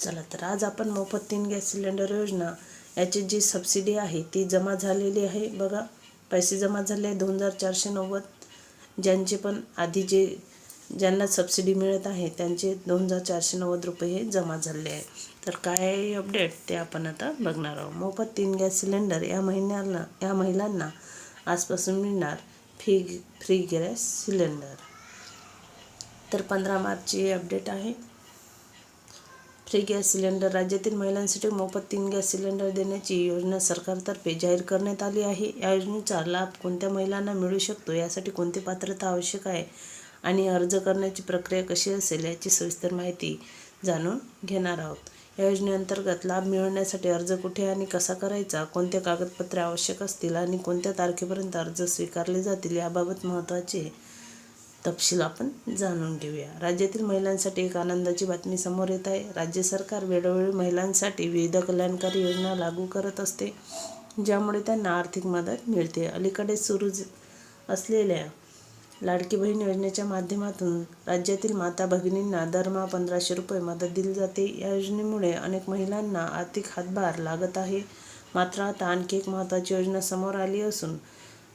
चला तर आज आपण मोफत तीन गॅस सिलेंडर योजना याची जी सबसिडी आहे ती जमा झालेली आहे. बघा पैसे जमा झाले आहे दोन हजार चारशे नव्वद. ज्यांचे पण आधी जे ज्यांना सबसिडी मिळत आहे त्यांचे दोन हजार चारशे नव्वद रुपये हे जमा झाले आहे तर काय आहे अपडेट ते आपण आता बघणार आहोत. मोफत तीन गॅस सिलेंडर या महिन्याला या महिलांना आजपासून मिळणार फ्री फ्री गॅस सिलेंडर. तर पंधरा मार्चची अपडेट आहे. फ्री गॅस सिलेंडर राज्यातील महिलांसाठी मोफत तीन गॅस सिलेंडर देण्याची योजना सरकारतर्फे जाहीर करण्यात आली आहे. या योजनेचा लाभ कोणत्या महिलांना मिळू शकतो यासाठी कोणती पात्रता आवश्यक आहे आणि अर्ज करण्याची प्रक्रिया कशी असेल याची सविस्तर माहिती जाणून घेणार आहोत. या योजनेअंतर्गत लाभ मिळवण्यासाठी अर्ज कुठे आणि कसा करायचा कोणत्या कागदपत्रे आवश्यक असतील आणि कोणत्या तारखेपर्यंत अर्ज स्वीकारले जातील याबाबत महत्त्वाचे तपशील आपण जाणून घेऊया. राज्यातील महिलांसाठी एक आनंदाची बातमी समोर येत आहे. राज्य सरकार वेळोवेळी महिलांसाठी विविध कल्याणकारी योजना लागू करत असते ज्यामुळे त्यांना आर्थिक मदत मिळते. अलीकडे सुरू असलेल्या लाडकी बहीण योजनेच्या माध्यमातून राज्यातील माता भगिनींना दरमहा पंधराशे रुपये मदत दिली जाते. या योजनेमुळे अनेक महिलांना आर्थिक हातभार लागत आहे. मात्र आता आणखी एक महत्त्वाची योजना समोर आली असून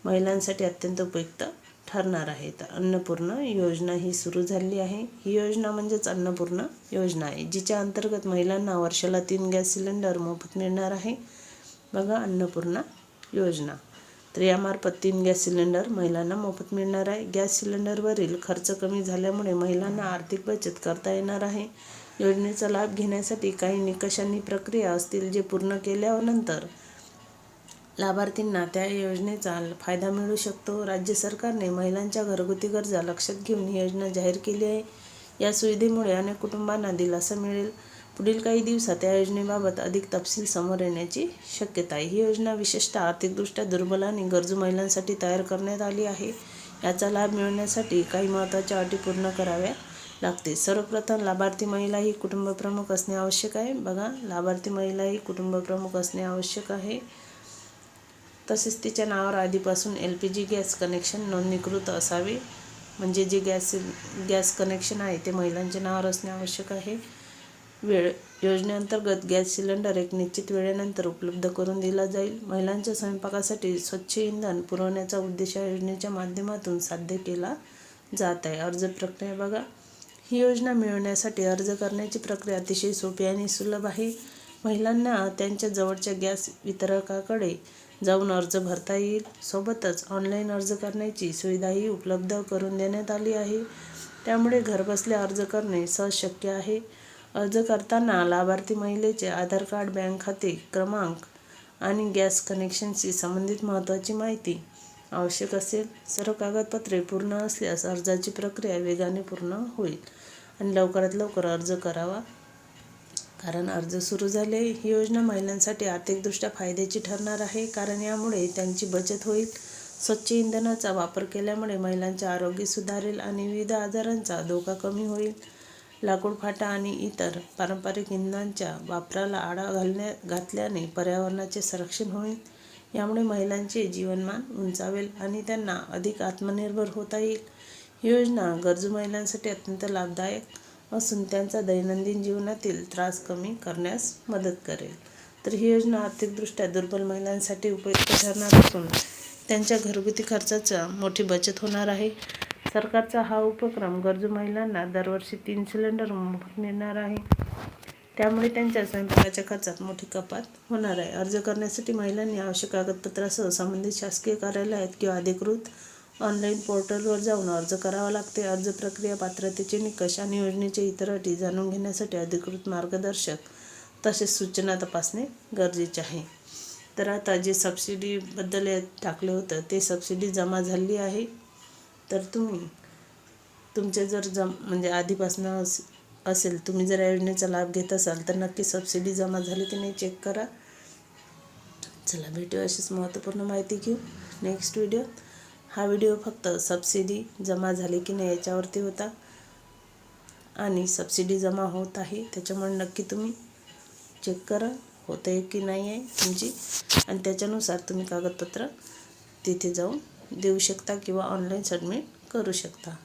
महिलांसाठी अत्यंत उपयुक्त ठरणार आहेत. अन्नपूर्ण अन्नपूर्णा योजना ही सुरू झाली आहे. ही योजना म्हणजेच अन्नपूर्णा योजना आहे जिच्या अंतर्गत महिलांना वर्षाला तीन गॅस सिलेंडर मोफत मिळणार आहे. बघा अन्नपूर्णा योजना. तर यामार्फत तीन गॅस सिलेंडर महिलांना मोफत मिळणार आहे. गॅस सिलेंडरवरील खर्च कमी झाल्यामुळे महिलांना आर्थिक बचत करता येणार आहे. योजनेचा लाभ घेण्यासाठी काही निकषांनी प्रक्रिया असतील जे पूर्ण केल्यानंतर लाभार्थींना त्या योजनेचा फायदा मिळू शकतो. राज्य सरकारने महिलांच्या घरगुती गरजा लक्षात घेऊन ही योजना जाहीर केली आहे. या सुविधेमुळे अनेक कुटुंबांना दिलासा मिळेल. पुढील काही दिवसात या योजनेबाबत अधिक तपशील समोर येण्याची शक्यता आहे. ही योजना विशेषतः आर्थिकदृष्ट्या दुर्बल आणि गरजू महिलांसाठी तयार करण्यात आली आहे. याचा लाभ मिळवण्यासाठी काही महत्त्वाच्या अटी पूर्ण कराव्या लागते सर्वप्रथम लाभार्थी महिला ही कुटुंबप्रमुख असणे आवश्यक आहे. बघा लाभार्थी महिला ही कुटुंबप्रमुख असणे आवश्यक आहे. तसेच तिच्या नावावर आधीपासून L P G gas connection नोंदणीकृत असावे. म्हणजे जे गॅस गॅस कनेक्शन आहे ते महिलांच्या नावावर असणे आवश्यक आहे. वेळ योजनेअंतर्गत गॅस सिलेंडर एक निश्चित वेळेनंतर उपलब्ध करून दिला जाईल. महिलांच्या स्वयंपाकासाठी स्वच्छ इंधन पुरवण्याचा उद्देश या योजनेच्या माध्यमातून साध्य केला जात आहे. अर्ज प्रक्रिया बघा. ही योजना मिळवण्यासाठी अर्ज करण्याची प्रक्रिया अतिशय सोपी आणि सुलभ आहे. महिलांना त्यांच्या जवळच्या गॅस वितरकाकडे जाऊन अर्ज भरता येईल. सोबतच ऑनलाईन अर्ज करण्याची सुविधाही उपलब्ध करून देण्यात आली आहे. त्यामुळे घरबसल्या अर्ज करणे सहज शक्य आहे. अर्ज करताना लाभार्थी महिलेचे आधार कार्ड बँक खाते क्रमांक आणि गॅस कनेक्शनशी संबंधित महत्त्वाची माहिती आवश्यक असेल. सर्व कागदपत्रे पूर्ण असल्यास अर्जाची प्रक्रिया वेगाने पूर्ण होईल आणि लवकरात लवकर अर्ज करावा. कारण अर्ज सुरू झाले. ही योजना महिलांसाठी आर्थिकदृष्ट्या फायद्याची ठरणार आहे. कारण यामुळे त्यांची बचत होईल. स्वच्छ इंधनाचा वापर केल्यामुळे महिलांचे आरोग्य सुधारेल आणि विविध आजारांचा धोका कमी होईल. लाकूड फाटा आणि इतर पारंपरिक इंधनांच्या वापराला आळा घालण्या घातल्याने पर्यावरणाचे संरक्षण होईल. यामुळे महिलांचे जीवनमान उंचावेल आणि त्यांना अधिक आत्मनिर्भर होता येईल. ही योजना गरजू महिलांसाठी अत्यंत लाभदायक असून त्यांचा दैनंदिन जीवनातील त्रास कमी करण्यास मदत करेल. तर ही योजना आर्थिकदृष्ट्या दुर्बल महिलांसाठी उपयुक्त ठरणार असून त्यांच्या घरगुती खर्चाचा मोठी बचत होणार आहे. सरकारचा हा उपक्रम गरजू महिलांना दरवर्षी तीन सिलेंडर मोफत मिळणार आहे. त्यामुळे त्यांच्या स्वयंपाकाच्या खर्चात मोठी कपात होणार आहे. अर्ज करण्यासाठी महिलांनी आवश्यक कागदपत्रासह संबंधित शासकीय कार्यालयात किंवा अधिकृत ऑनलाईन पोर्टलवर जाऊन अर्ज करावा लागते. अर्ज प्रक्रिया पात्रतेचे निकष आणि योजनेचे इतर अटी जाणून घेण्यासाठी अधिकृत मार्गदर्शक तसेच सूचना तपासणे गरजेचे आहे. तर आता जे सबसिडीबद्दल टाकलं होतं ते सबसिडी जमा झाली आहे. तर तुम्ही तुमचे जर जम म्हणजे आधीपासून अस असेल तुम्ही जर या योजनेचा लाभ घेत असाल तर नक्की सबसिडी जमा झाली की नाही चेक करा. चला भेटू अशीच महत्त्वपूर्ण माहिती घेऊ नेक्स्ट व्हिडिओ हा व्हिडिओ फक्त सबसिडी जमा झाली की नाही याच्यावरती होता. आणि सबसिडी जमा होत आहे त्याच्यामुळे नक्की तुम्ही चेक करा होत आहे की नाही आहे तुमची. आणि त्याच्यानुसार तुम्ही कागदपत्र तिथे जाऊन देऊ शकता किंवा ऑनलाईन सबमिट करू शकता.